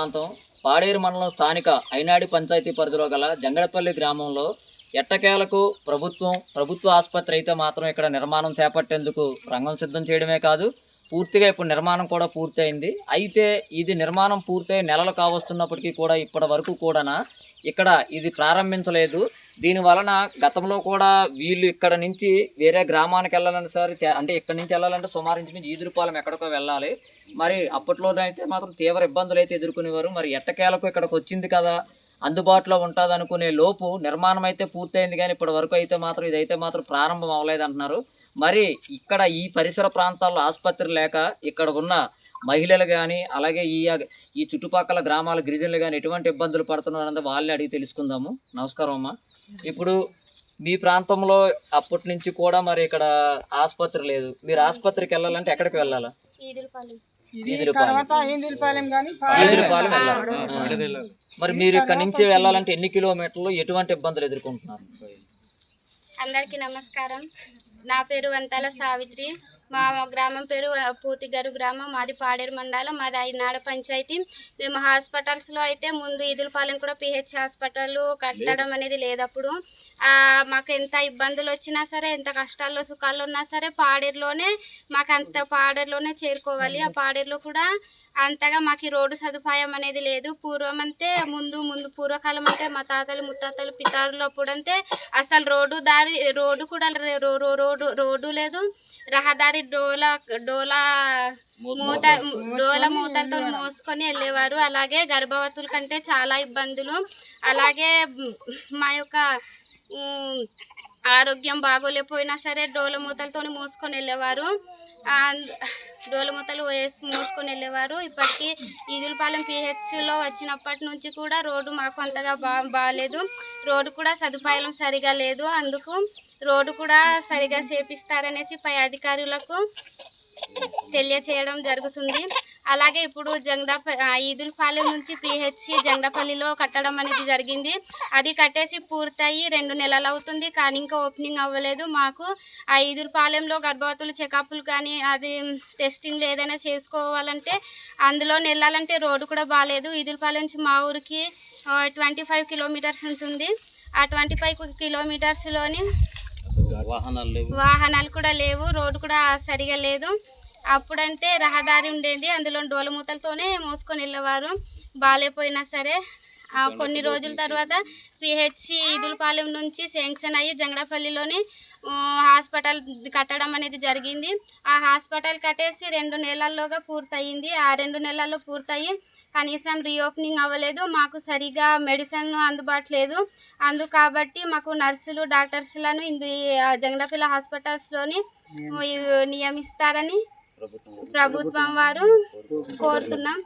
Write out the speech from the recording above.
ప్రాంతం పాడేరు మండలం స్థానిక ఐనాడి పంచాయతీ పరిధిలో గల జంగడపల్లి గ్రామంలో ఎట్టకేలకు ప్రభుత్వం ప్రభుత్వ ఆసుపత్రి అయితే మాత్రం ఇక్కడ నిర్మాణం చేపట్టేందుకు రంగం సిద్ధం చేయడమే కాదు పూర్తిగా ఇప్పుడు నిర్మాణం కూడా పూర్తయింది. అయితే ఇది నిర్మాణం పూర్తయి నెలలు కావస్తున్నప్పటికీ కూడా ఇప్పటి వరకు కూడా ఇక్కడ ఇది ప్రారంభించలేదు. దీని వలన గతంలో కూడా వీళ్ళు ఇక్కడ నుంచి వేరే గ్రామానికి వెళ్ళాలని సార్ అంటే ఇక్కడ నుంచి వెళ్ళాలంటే సుమారు ఇంచు నుంచి ఈదురుపాలెం ఎక్కడికో వెళ్ళాలి. మరి అప్పట్లోనైతే మాత్రం తీవ్ర ఇబ్బందులు అయితే ఎదుర్కొనేవారు. మరి ఎట్టకేలకు ఇక్కడికి వచ్చింది కదా అందుబాటులో ఉంటుంది అనుకునే లోపు నిర్మాణం అయితే పూర్తయింది కానీ ఇప్పటి వరకు అయితే మాత్రం ఇదైతే మాత్రం ప్రారంభం అవ్వలేదు అంటున్నారు మరి ఇక్కడ ఈ పరిసర ప్రాంతాల్లో ఆసుపత్రి లేక ఇక్కడ ఉన్న మహిళలు కానీ అలాగే ఈ ఈ చుట్టుపక్కల గ్రామాల గిరిజనులు కానీ ఎటువంటి ఇబ్బందులు పడుతున్నారన్నది వాళ్ళని అడిగి తెలుసుకుందాము. నమస్కారం అమ్మా. ఇప్పుడు మీ ప్రాంతంలో అప్పటి నుంచి కూడా మరి ఇక్కడ ఆసుపత్రి లేదు. మీరు ఆసుపత్రికి వెళ్ళాలంటే ఎక్కడికి వెళ్ళాలా. మరి మీరు ఇక్కడ నుంచి వెళ్ళాలంటే ఎన్ని కిలోమీటర్లు ఎటువంటి ఇబ్బందులు ఎదుర్కొంటున్నారు? అందరికీ నమస్కారం. నా పేరు వంతాల సావిత్రి. మా గ్రామం పేరు పూతిగరు గ్రామం. మాది పాడేరు మండలం. మాది ఐనాడ పంచాయతీ. మేము హాస్పిటల్స్లో అయితే ముందు ఈదులపాలెం కూడా పిహెచ్ హాస్పిటల్ కట్టడం అనేది లేదు అప్పుడు. మాకు ఎంత ఇబ్బందులు వచ్చినా సరే ఎంత కష్టాల్లో సుఖాల్లో ఉన్నా సరే పాడేరులోనే మాకు అంత పాడేరులోనే చేరుకోవాలి. ఆ పాడేరులో కూడా అంతగా మాకు రోడ్డు సదుపాయం అనేది లేదు. పూర్వం అంతే ముందు ముందు పూర్వకాలం అంటే మా తాతలు ముత్తాతలు పితారులు అప్పుడంతే అసలు రోడ్డు దారి రోడ్డు కూడా రోడ్డు రోడ్డు లేదు. రహదారి డోలా డోలా మూత డోల మూతలతో మోసుకొని వెళ్ళేవారు. అలాగే గర్భవతుల కంటే చాలా ఇబ్బందులు. అలాగే మా యొక్క ఆరోగ్యం బాగోలేకపోయినా సరే డోలమూతలతో మూసుకొని మోసుకొని వెళ్ళేవారు. డోలమూతలు డోల వేసి మోసుకొని వెళ్ళేవారు. ఇప్పటికీ ఈదులపాలెం పిహెచ్లో వచ్చినప్పటి నుంచి కూడా రోడ్డు మాకు అంతగా బా బాగాలేదు రోడ్డు కూడా సదుపాయం సరిగా లేదు. అందుకు రోడ్డు కూడా సరిగా చేపిస్తారనేసి పై అధికారులకు తెలియచేయడం జరుగుతుంది. అలాగే ఇప్పుడు జంగడప ఈదులపాలెం నుంచి పిహెచ్సి జంగడపల్లిలో కట్టడం అనేది జరిగింది. అది కట్టేసి పూర్తయి రెండు నెలలు అవుతుంది. కానీ ఇంకా ఓపెనింగ్ అవ్వలేదు. మాకు ఆ ఈదులపాలెంలో గర్భవతులు చెకప్లు కానీ అది టెస్టింగ్లు ఏదైనా చేసుకోవాలంటే అందులో వెళ్ళాలంటే రోడ్డు కూడా బాగాలేదు ఈదులపాలెం నుంచి మా ఊరికి ట్వంటీ ఫైవ్ కిలోమీటర్స్ ఉంటుంది. ఆ ట్వంటీ ఫైవ్ కిలోమీటర్స్లోని వాహనాలు కూడా లేవు. రోడ్డు కూడా సరిగా లేదు. అప్పుడంటే రహదారి ఉండేది. అందులో డోలమూతలతోనే మోసుకొని వెళ్ళేవారు. బాగాలేపోయినా సరే కొన్ని రోజుల తర్వాత పిహెచ్సి ఈదులపాలెం నుంచి శాంక్షన్ అయ్యి జంగడపల్లిలోని హాస్పిటల్ కట్టడం అనేది జరిగింది. ఆ హాస్పిటల్ కట్టేసి రెండు నెలల్లోగా పూర్తయింది. ఆ రెండు నెలల్లో పూర్తయి కనీసం రీఓపెనింగ్ అవ్వలేదు. మాకు సరిగా మెడిసిన్ అందుబాటు లేదు అందు కాబట్టి మాకు నర్సులు డాక్టర్స్లను ఇందు జంగడపల్లి హాస్పిటల్స్లోని నియమిస్తారని ప్రభుత్వం వారు కోరుతున్నాం.